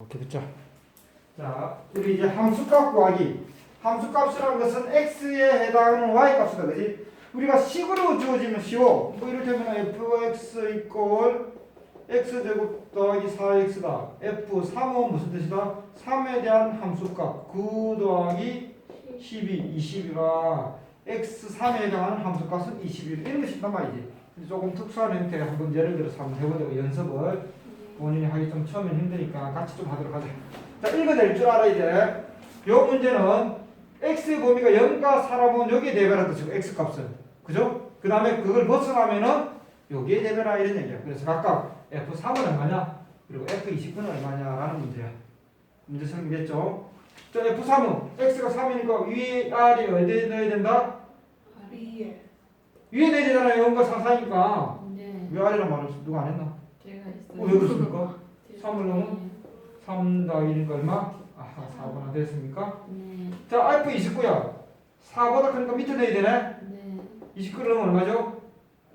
이렇게 붙자. 자, 우리 이제 함수값 구하기. 함수값이라는 것은 x에 해당하는 y 값이다, 그지? 우리가 식으로 주어지면 쉬워. 뭐 이를테면 fx 이꼴 x 제곱 더하기 4x다. f 3은 무슨 뜻이다? 3에 대한 함수값 9 더하기 12, 20이라 x 3에 해당하는 함수값은 21 이런 것이 있단 말이지. 조금 특수한 형태 한번 예를 들어서 한번 해보자고 연습을 본인이 하기 좀 처음엔 힘드니까 같이 좀 하도록 하자. 자, 읽어낼 줄 알아야 돼. 요 문제는 x 범위가 0과 4라면 여기에 대별한다 치고 x 값은. 그죠? 그 다음에 그걸 벗어나면은 여기에 대별하 이런 얘기야. 그래서 각각 f3은 얼마냐? 그리고 f29는 얼마냐라는 문제야. 문제 설명됐죠? 자, f3은 x가 3이니까 위에 r이 어디에 넣어야 된다? 위에 위에 넣어야 되잖아요. 0과 4, 4니까. 네, 위 r이란 말을 누가 안 했나? 제가 어, 있어요. 왜 그렇습니까? 제- 3을 넣으면 3 더하기 1은 얼마? 아하, 4분의 됐습니까? 네, 자, f 29야. 4보다 크니까 밑에 넣어야 되네? 네, 29를 넣으면 얼마죠?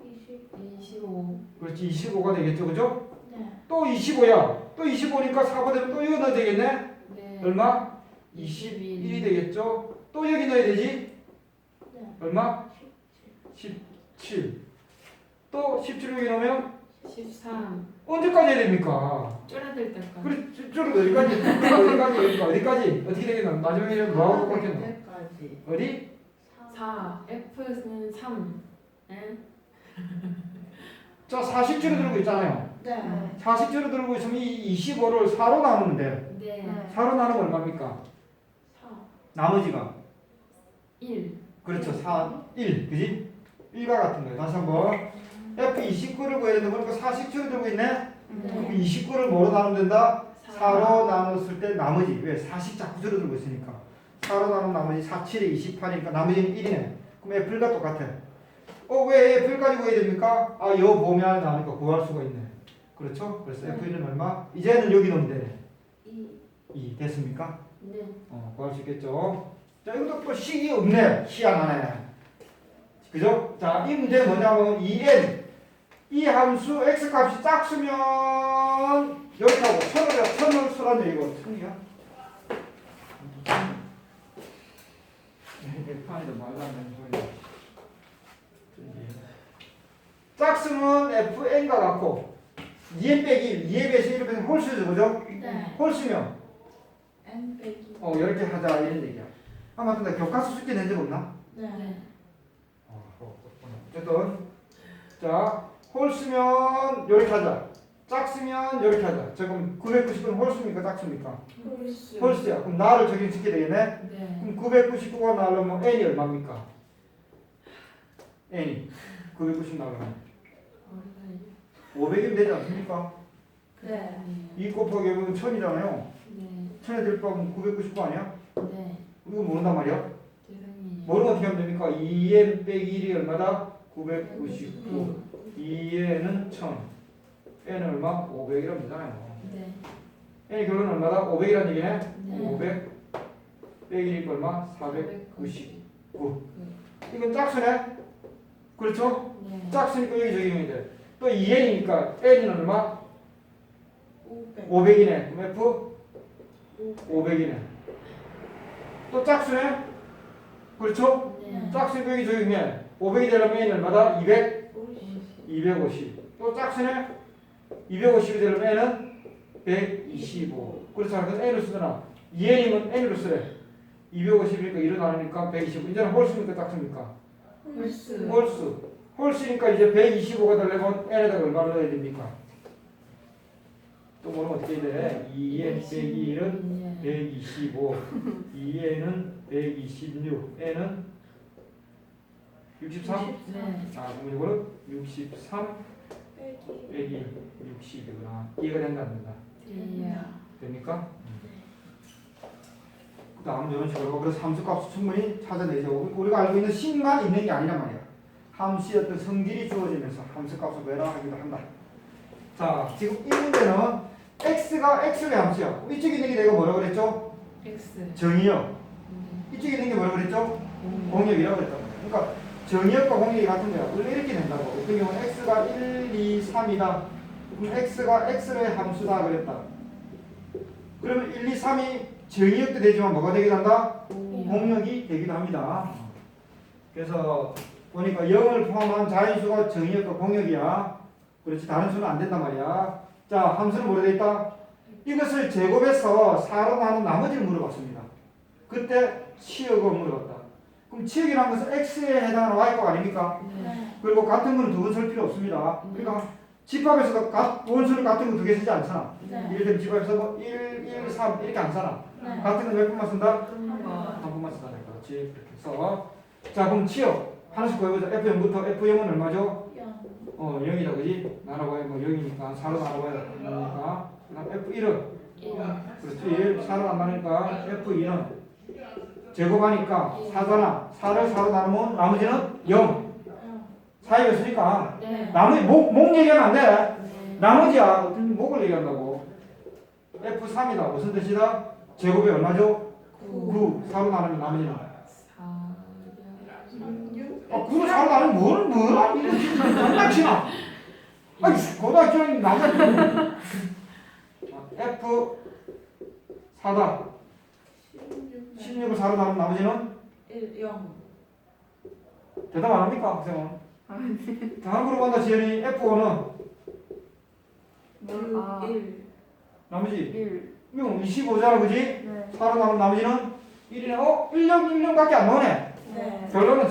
20 25, 그렇지, 25가 되겠죠, 그죠? 네. 또 25야. 또 25니까 4보다 되면 또 이거 넣어야 되겠네? 네, 얼마? 21. 21이 되겠죠? 또 여기 넣어야 되지? 네. 얼마? 17. 또 17을 여기 넣으면 13. 언제까지 해야 됩니까? 줄어들 때까지. 그래, 쭉 어디까지? 어디까지? 어디까지? 어디까지? 어떻게 되겠나? 마지막에 뭐하고? 때까지 어디? 4, F는 3. 네, 자, 40줄을 들고 있잖아요. 네. 40줄을 들고 있으면 이 25를 4로 나누면 돼. 네, 4로 나누면 얼마입니까? 4 나머지가. 1. 그렇죠. 4, 1. 그지? 1과 같은 거예요. 다시 한번. F29를 구해야 되는데 보니까 40줄을 들고 있네? 그럼 네, 29를 뭐로 나누면 된다? 4로 나눴을 때 나머지. 왜? 40 자꾸 줄을 들고 있으니까. 4로 나누면 나머지 4, 7에 28이니까 나머지는 1이네. 그럼 F가 똑같아. 어, 왜 F까지 구해야 됩니까? 아, 여 안에 나오니까 구할 수가 있네. 그렇죠? 그래서 네. F1은 얼마? 이제는 여기 넣으면 되네. 2 2 됐습니까? 네, 어, 구할 수 있겠죠? 자, 이것도 또 식이 없네. 희한하네. 그죠? 자, 이 문제 뭐냐면 2n. 이 함수 x 값이 작으면 여기 하고 천을, 천을 쓰란 얘기고, 천이야? 판에도 안 되는 소리야. 작으면 fn과 같고 2n 빼기 2에 비해서 1에 비해서 홀수죠, 그죠? 네. 홀수면 N 빼기 어, 이렇게 하자 이런 얘기야. 아 맞다, 나 교과서 숙제 낸 적 없나? 네. 네, 어, 어, 어쨌든 자 홀수면 이렇게 하자. 짝수면 이렇게 하자. 지금 990은 홀수입니까, 짝수입니까? 홀수 홀수야. 그럼 나를 적용시켜야 되겠네. 네, 그럼 999가 나오려면 n이 얼마입니까? n이 990 나오려면 어려워요. 500이면 되지 않습니까? 네. 2 곱하기 500은 1000이잖아요. 네, 1000에 1000에 될 바면 999 아니야? 네, 이거 모른단 말이야? 죄송해요. 모르면 어떻게 하면 됩니까? 2n 빼기 1이 얼마다? 999 2n은 1000 n은 얼마? 500이라면 되잖아요 네, n의 결론은 얼마다? 500이라는 얘기네? 네. 500 빼기 1이 얼마? 499 499. 이건 짝수네? 그렇죠? 네, 짝수니까 여기 적용이 돼. 또 2n이니까 n은 얼마? 500 500이네. 그럼 f 500 500이네. 또 짝수네? 그렇죠? 네, 짝수니까 여기 적용해. 500이 되려면 얼마다? 200? 50 250. 또 짝수네? 250이 되려면 n은 125. 그렇잖아. 그래서 n을 쓰잖아. 2n이면 n으로 쓰래. 250이니까 1로 나누니까 125. 이제는 홀수입니까? 짝수입니까? 홀수. 홀수. 홀수니까 이제 125가 되려면 n에다가 얼마를 넣어야 됩니까? 또 뭐는 어떻게 돼? 2n 빼기 1은 네, 125. 2n은 126. n은 63? 네, 아, 그럼 이거는 63 빼기 빼기 60이구나. 이해가 된다 안 된다? 네, 됩니까? 그 다음 이런 식으로 그래서 함수값 충분히 찾아내죠. 우리가 알고 있는 식만 있는 게 아니란 말이야. 함수의 어떤 성질이 주어지면서 함수값을 외라하기도 한다. 자, 지금 이 문제는 x가 x의 함수야. 이쪽에 있는 게 내가 뭐라고 그랬죠? X. 정의역. 네, 이쪽에 있는 게 뭐라고 그랬죠? 공역이라고 그랬단 말이야. 그러니까 정의역과 공역이 같은 거야. 원래 이렇게 된다고. 어떤 경우는 x가 1, 2, 3이다. 그럼 x가 x의 함수다 그랬다. 그러면 1, 2, 3이 정의역도 되지만 뭐가 되기도 한다? 오. 공역이 되기도 합니다. 그래서 보니까 0을 포함한 자인수가 정의역과 공역이야. 그렇지 다른 수는 안 된단 말이야. 자 함수는 뭐로 돼 있다? 이것을 제곱해서 4로 나눈 나머지를 물어봤습니다. 그때 치역을 물어봤다. 그럼 치역이라는 것은 x에 해당하는 y값 아닙니까? 네. 네. 그리고 같은 거는 두 번 쓸 필요 없습니다. 그러니까 집합에서도 가- 원수는 같은 거 두 개 쓰지 않잖아. 네. 예를 들면 집합에서 뭐 1, 1, 3 이렇게 안 써나. 네. 같은 거 몇 번만 쓴다? 한 번. 번만 것 같지. 이렇게 해서 자 그럼 치역 하나씩 구해보자. F0부터 F0은 얼마죠? 영. 어 0이다 그지? 나눠봐야 뭐 0이니까 4로 나눠봐야 되니까 그 다음 F1은 일. 그렇지 1 4로 안 나누니까 F2는 제곱하니까 4잖아 4를 4로 나누면 나머지는 0 영. 4가 있으니까 네. 나머지 목, 목 얘기하면 안 돼. 네. 나머지야 목을 얘기한다고 F3이다 무슨 뜻이다? 제곱이 얼마죠? 구. 9 4로 나누면 나머지는. 아 9로 4로 나누면 뭘 뭐라 이거 장난치나 아니 고등학교는 나머지 F 4다 십육. 16을 4로 나누면 나머지는 일. 영. 대답 안 합니까 학생은? 다음 물어본다 지연이 F5는 육. 아. 일. 나머지 1. 이거 25잖아 그지? 네. 4로 나누면 나머지는 1이네 어? 1년 1년밖에 안 나오네 네. 결론은?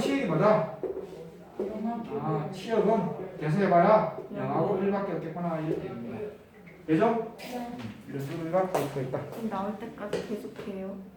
영하고 아 일. 치역은 계산해봐야 0하고 1밖에 없겠구나 이렇게 됩니다 되죠? 네. 이런 소리가 볼 수가 있다 그럼 나올 때까지 계속해요.